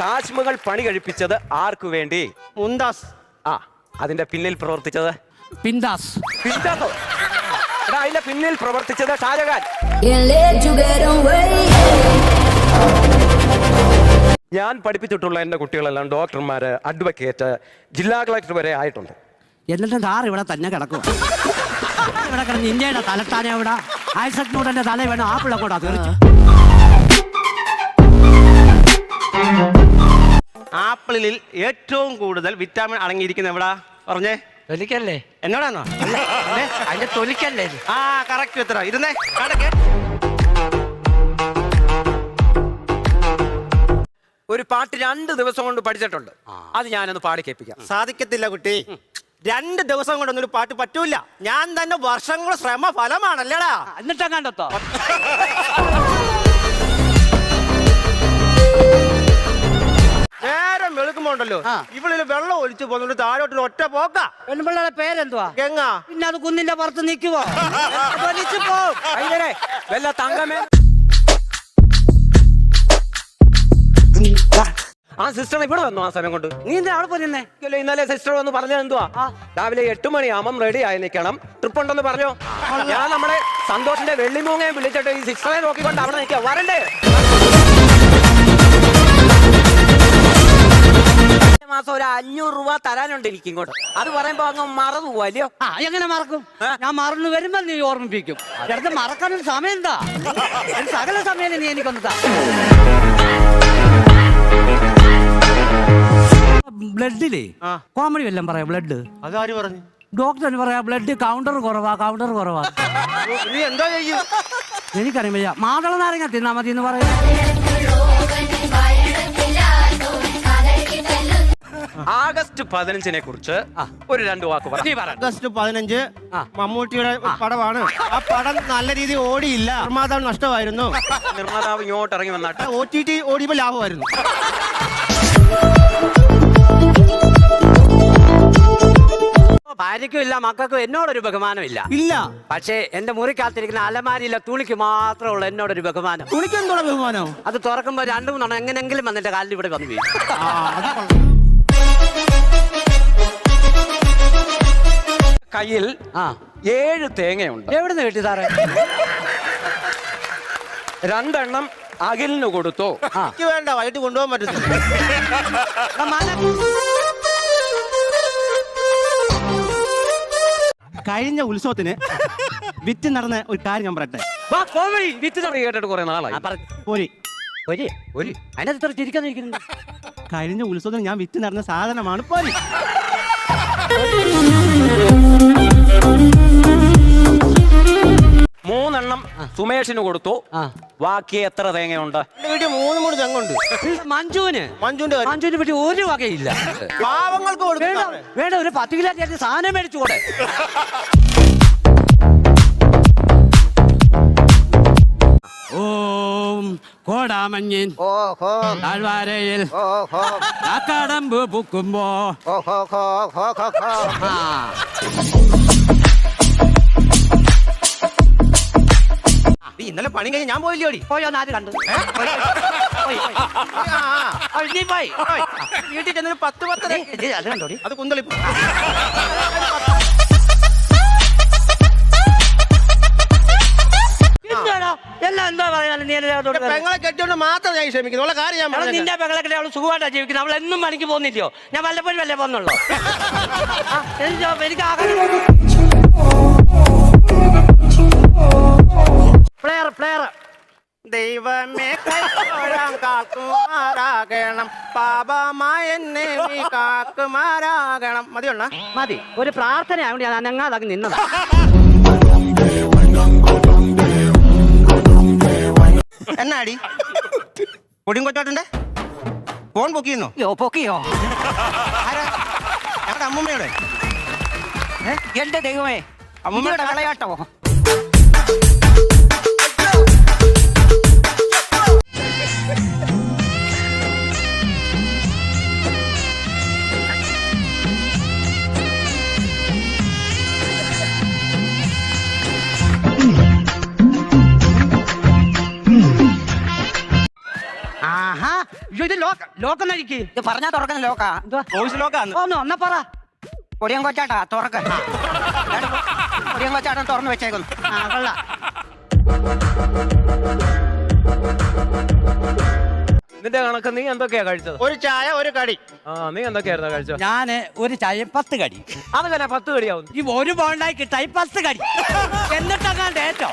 താജ്മഹൽ പണി കഴിപ്പിച്ചത് ആർക്കു വേണ്ടി? മുന്താസ് ആ അതിന്റെ പിന്നിൽ പ്രവർത്തിച്ചത്? പിന്താസ്. പിന്താസോ? എടാ അതിന്റെ പിന്നിൽ പ്രവർത്തിച്ചത് ഷാജഹാൻ. ഞാൻ പഠിപ്പിച്ചിട്ടുള്ള എന്റെ കുട്ടികളെല്ലാം ഡോക്ടർമാര് അഡ്വക്കേറ്റ് ജില്ലാ കളക്ടർ വരെ ആയിട്ടുണ്ട്. എന്നിട്ട് കാർ ഇവിടെ തന്നെ കിടക്കും ഇവിടെ കിടന്ന് ഇന്ത്യയുടെ തലത്താനെ ഇവിടെ ഐസക് ന്യൂട്ടന്റെ തല വേണം ആപ്പിളെ കൂടാ തീർച്ചു ആപ്പിളിൽ ഏറ്റവും കൂടുതൽ വിറ്റാമിൻ അടങ്ങിയിരിക്കുന്ന എവിടാ? പറഞ്ഞേ. തൊലിക്കല്ലേ? എന്നോടാണോ അല്ലേ? അതിന്റെ തൊലിക്കല്ലേ ആ കറക്റ്റ് ഉത്തരം. ഇരുന്നേ. കടക്ക് ഒരു പാട്ട് രണ്ട് ദിവസം കൊണ്ട് പഠിച്ചിട്ടുണ്ട്. അത് ഞാനൊന്ന് പാടി കേൾപ്പിക്കാം. സാധിക്കത്തില്ല കുട്ടി. രണ്ട് ദിവസം കൊണ്ടൊന്നും ഒരു പാട്ട് പറ്റൂല. ഞാൻ തന്നെ വർഷങ്ങളുടെ ശ്രമ ഫലമാണല്ലേടാ എന്നിട്ടാ നേരം ഇവളിൽ വെള്ളം ഒലിച്ചു പോകുന്നുണ്ട്. താഴോട്ട് ഒറ്റ പോക്ക. പെൺപിള്ളയുടെ പേരെന്തുവാ? ഗംഗ. പിന്നെ അത് കുന്നിന്റെ പുറത്ത് നിൽക്കുവോ? ഒലിച്ചു അയ്യരെ വല്ല തങ്കമേ ആ സിസ്റ്റർ ഇവിടെ വന്നു ആ സമയം കൊണ്ട്? നീ എന്താ അവിടെ പോയിരുന്നേ ഇന്നലെ സിസ്റ്റർ വന്ന് പറഞ്ഞത് എന്തുവാ? രാവിലെ എട്ട് മണിയാകുമ്പം റെഡി ആയി നിൽക്കണം. ട്രിപ്പ് ഉണ്ടെന്ന് പറഞ്ഞോ? ഞാൻ നമ്മുടെ സന്തോഷിന്റെ വെള്ളിമൂങ്ങയെ വിളിച്ചിട്ട് ഈ സിസ്റ്ററെ നോക്കിക്കൊണ്ട് അവിടെ നിൽക്കുക വരണ്ടേ? മാസം ഒരു അഞ്ഞൂറ് രൂപ തരാനുണ്ട് എനിക്ക് ഇങ്ങോട്ട്. അത് പറയുമ്പോ അങ്ങ് മറന്നു പോവല്ലയോ ആ എങ്ങനെ മറക്കും? ഞാൻ മറന്നു വരുമ്പോ നീ ഓർമ്മിപ്പിക്കും. ചേട്ടന് മറക്കാനൊരു സമയം എന്താ സകല സമയം നീ എനിക്കൊന്ന് താ. ബ്ലഡിലേ. കോമഡി വല്ലതും പറയാം ബ്ലഡ്. അതാര് പറഞ്ഞു? ഡോക്ടർ പറയാ ബ്ലഡ് കൗണ്ടർ കുറവാ കൗണ്ടർ കുറവാ. നീ എന്താ ചെയ്യും? എനിക്കറിയാം മാതള നാരങ്ങ തിന്നാ മതി എന്ന് പറയും. ആഗസ്റ്റ് പതിനഞ്ചിനെ കുറിച്ച് ഒരു രണ്ട് വാക്ക് പറ. നീ പറ. ആഗസ്റ്റ് പതിനഞ്ച് മമ്മൂട്ടിയുടെ പടമാണ്. ആ പടം നല്ല രീതിയിൽ ഓടിയില്ല. നിർമ്മാതാവ് നഷ്ടമായിരുന്നു. നിർമ്മാതാവ് ഇങ്ങോട്ട് ഇറങ്ങി വന്നാട്ട് ഒ ടി ടി ഓടിയപ്പോ ലാഭമായിരുന്നു. ഭാര്യയ്ക്കും ഇല്ല മക്കൾക്കും എന്നോടൊരു ബഹുമാനമില്ല. ഇല്ല. പക്ഷേ എന്റെ മുറിക്കാത്തിരിക്കുന്ന അലമാരിയിലെ തുണിക്ക് മാത്രമേ ഉള്ളൂ എന്നോടൊരു ബഹുമാനം. തുണിക്ക് എന്തോടാ ബഹുമാനം? അത് തുറക്കുമ്പോ രണ്ടു മൂന്നെണ്ണം എങ്ങനെങ്കിലും വന്നിട്ട് കാലിൽ ഇവിടെ വന്നു വീഴും. കയ്യിൽ ആ. ഏഴ് തേങ്ങയുണ്ട്. എവിടുന്ന് കിട്ടി സാറേ? രണ്ടെണ്ണം അഖിലിന് കൊടുത്തു. ആ. എനിക്ക് വേണ്ട വൈകിട്ട് കൊണ്ടുപോകാൻ പറ്റത്തില്ല. കഴിഞ്ഞ ഉത്സവത്തിന് വിറ്റ് നടന്ന ഒരു കാര്യം ഞാൻ പറയട്ടെ. വാ, കോമഡി വിറ്റ് തറി കേട്ടിട്ട് കുറെ നാളായി. പോരി. ഒരു അതിനകത്ത് ഇത്ര കഴിഞ്ഞ ഉത്സവത്തിന് ഞാൻ വിറ്റ് നടന്ന സാധനമാണ് പോരി. സുമേഷിന് കൊടുത്തു. ആ. ബാക്കി എത്ര തേങ്ങയുണ്ട്? എന്റെ വീട്ടിൽ മൂന്ന് മൂന്ന് തെങ്ങുണ്ട്. മഞ്ജുവിന്? മഞ്ജുവിന്റെ കാര്യം. മഞ്ജുവിനെ പറ്റി ഒരു വകയില്ല. പാവങ്ങൾക്ക് വേണ്ട കൊടുക്കണം വേണ്ട ഒരു പത്ത് കിലോ ചേർത്ത് സാധനം മേടിച്ചു കൂടെ ഓം കോടാമഞ്ഞിൻ ഓഹോ താഴ്വാരയിൽ ഓഹോ കടമ്പ് പൂക്കുമ്പോ ഓഹോ ഹോ ഹോ ഹോ ഹോ. ആ. നീ പണി കഴിഞ്ഞ് ഞാൻ പോയില്ലോടി. പോയോ നാല് കണ്ടു. പോയി, പോയി, പോയി. ആ, നീ പോയി വീട്ടിൽ ചെന്നൊരു പത്ത് പത്തര ഏയ്, ഇത് അത് കണ്ടോടി അത് കുന്തളിപ്പ് എന്താടാ എല്ലാം എന്താ പറയാൻ നീ എന്നെ അതോട്. പെങ്ങളെ കെട്ടിയോണ്ട് മാത്രം ഞാൻ ക്ഷമിക്കുന്നു. ഉള്ള കാര്യം ഞാൻ എടാ, പറഞ്ഞേക്കാം. നിന്റെ പെങ്ങളെ അവൾ സുഖമായിട്ടാ ജീവിക്കുന്നത് അവൾ എന്നും പണിക്ക് പോകുന്നില്ലയോ? ഞാൻ വല്ലപ്പോഴും വല്ലേ പോന്നുള്ളൂ ആ, എനിക്ക് എനിക്ക് ദൈവമേ കൈത്തോഴാം കാക്കുമാരാകണം. പാപമായ എന്നെ നീ കാക്കുമാരാകണം. മതിയുണ്ണ മതി. ഒരു പ്രാർത്ഥന ആയതുകൊണ്ട് ഞാൻ അനങ്ങാതാക്കി നിന്നതാ. എന്നാടി? കൊടിയും കൊച്ചോട്ടന്റെ ഫോൺ പൊക്കിയോ യോ പൊക്കിയോ? ആരാ? ഞങ്ങളുടെ അമ്മൂമ്മയുടെ? എന്റെ ദൈവമേ. അമ്മൂമ്മയുടെ കളയാട്ടോ. അയ്യോ, ഇത് ലോക്ക് ലോക്ക് നഴിക്ക് ഇത് പറഞ്ഞാ തുറക്കുന്ന ലോക്കാ. വോയിസ് ലോക്കാന്ന്. ഒന്ന് ഒന്ന പറ. പൊടിയൻ കൊച്ചാട്ടാ തുറക്ക. പൊടിയൻ കൊച്ചാട്ടൻ തുറന്നു വെച്ചേക്കുന്നു. ആ കൊള്ളാം. നിന്റെ കണക്ക് നീ എന്തൊക്കെയാ കഴിച്ചത്? ഒരു ചായ ഒരു കടി. ആ നീ എന്തൊക്കെയായിരുന്നു കഴിച്ചത്? ഞാൻ ഒരു ചായ പത്ത് കടി. അതങ്ങനെ പത്ത് കടിയാവും. ഈ ഒരു ബോണ്ടായി കിട്ടായി പത്ത് കടി. എന്നിട്ടങ്ങാണ്ട് ഏറ്റോ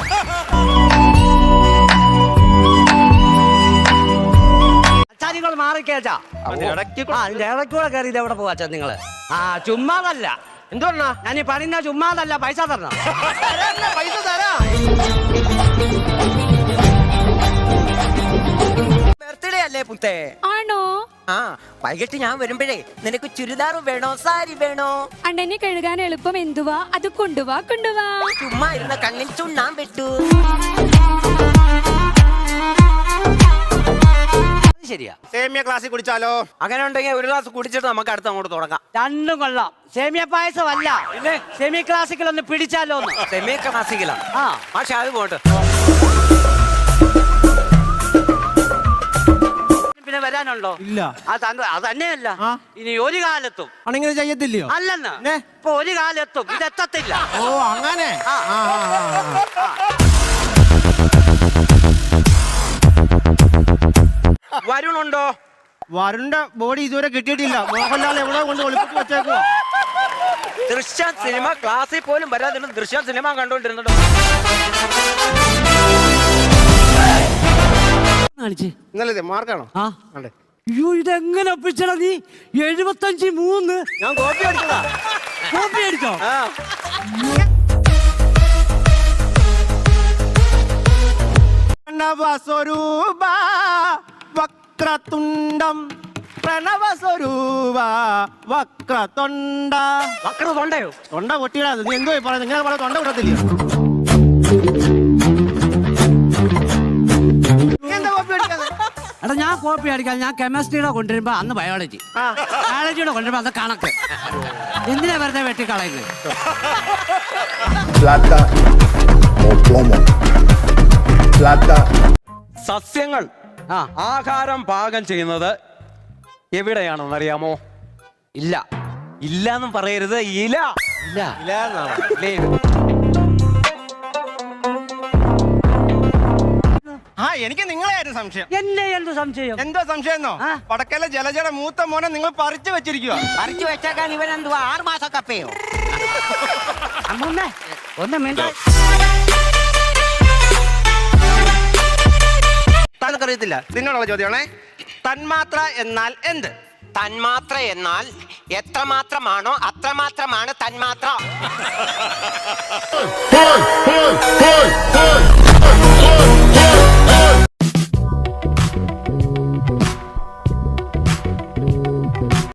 നിങ്ങൾ മാറി കേട്ടാ ആ ഇതിന്റെ ഇടയ്ക്കൂടെ കയറി ഇത് എവിടെ പോവാച്ചാ നിങ്ങൾ? ആ ചുമ്മാതല്ല. എന്തുകൊണ്ടാ ഞാൻ ഈ പറയുന്ന ചുമ്മാതല്ല പൈസ തരണം. പൈസ തരാം. ബർത്ത്ഡേ അല്ലേ പുത്തേ? ആണോ? ആ വൈകിട്ട് ഞാൻ വരുമ്പോഴേ നിനക്ക് ചുരിദാറും വേണോ? സാരി വേണോ? അണ്ണനെ കഴുകാൻ എളുപ്പം എന്തുവാ? അത് കൊണ്ടുവാ കൊണ്ടുവാ. ചുമ്മാ ഇരുന്ന കണ്ണിൽ ചുണ്ണാൻ വെട്ടു. ശരിയാ. സേമിയ ക്ലാസ്സിൽ കുടിച്ചാലോ? അങ്ങനെ ഉണ്ടെങ്കിൽ ഒരു ഗ്ലാസ് കുടിച്ചിട്ട് നമുക്ക് അടുത്ത് അങ്ങോട്ട് തുടങ്ങാം. രണ്ടും കൊള്ളാം. സേമിയ പായസമല്ല. പിന്നെ സെമി ക്ലാസിക്കൽ ഒന്ന് പിടിച്ചാലോ ഒന്ന് സെമി ക്ലാസിക്കലാ. ആ. പക്ഷെ അത് പോട്ട്. പിന്നെ വരാനുണ്ടോ? ഇല്ല. അത് തന്നെ- അത് തന്നെയല്ല. ഇനി ഒരു കാലത്തും. അങ്ങനെ ചെയ്യത്തില്ലയോ? അല്ലെന്ന്. ന്നെ? ഇപ്പൊ ഒരു കാലത്തും. ഇതെത്തത്തില്ല. ഓ അങ്ങനെ? ആ. ആ, വരുണുണ്ടോ വരുണ്ട ബോഡി ഇതുവരെ കിട്ടിയിട്ടില്ല. മോഹൻലാൽ എവിടെ കൊണ്ട് ഒളിപ്പിച്ച് വെച്ചേക്കോ ദൃശ്യ സിനിമ ക്ലാസ്സിൽ പോലും വരാതിരുന്ന ദൃശ്യ സിനിമ കണ്ടോണ്ടിരുന്നുണ്ടോ കാണിച്ച് ഇന്നലെ മാർക്കാണോ? ആ. അതെ അയ്യോ ഇതെങ്ങനെ ഒപ്പിച്ചടാ നീ? എഴുപത്തഞ്ച് മൂന്ന്. ഞാൻ കോപ്പി അടിച്ചതാ കോപ്പി അടിച്ചോ ആ. വക്രതുണ്ടം പ്രണവസ്വരൂപ വക്രതൊണ്ട. വക്ര തൊണ്ടയോ തൊണ്ട പൊട്ടിയിടാ നീ എന്തോ പറയുന്നത് ഇങ്ങനെ പറയാൻ തൊണ്ട വിടത്തില്ല. എന്താ കോപ്പി അടിക്കാതെ? എടാ ഞാൻ കോപ്പി അടിക്കാൻ ഞാൻ കെമിസ്ട്രിയുടെ കൊണ്ടുവരുമ്പോ അന്ന് ബയോളജി ബയോളജിയുടെ കൊണ്ടുവരുമ്പോ അത് കണക്ക്. എന്തിനാ വെറുതെ വെട്ടിക്കളയുന്നത്? Plata o plomo. Plata. സസ്യങ്ങൾ ആഹാരം പാകം ചെയ്യുന്നത് എവിടെയാണെന്ന് അറിയാമോ ഇല്ല. ഇല്ല എന്നും പറയരുത്. ഇല. ഇല്ല. ഇല്ല? ആ എനിക്ക് നിങ്ങളെയായിരുന്നു സംശയം. എന്നെ എന്ത് സംശയം? എന്തോ സംശയം എന്നോ ജലജട ജലജയുടെ മൂത്ത മോനെ നിങ്ങൾ പറിച്ചു വെച്ചിരിക്കുക പറിച്ചു വെച്ചേക്കാൻ ഇവൻ എന്തുവാ ആറ് മാസം കപ്പയോ അമ്മൂമ്മേ ഒന്ന് മിണ്ട. താങ്കൾക്കറിയത്തില്ല നിന്നോടുള്ള ചോദ്യമാണേ തന്മാത്ര എന്നാൽ എന്ത്? തന്മാത്ര എന്നാൽ എത്രമാത്രമാണോ അത്രമാത്രമാണ് തന്മാത്ര.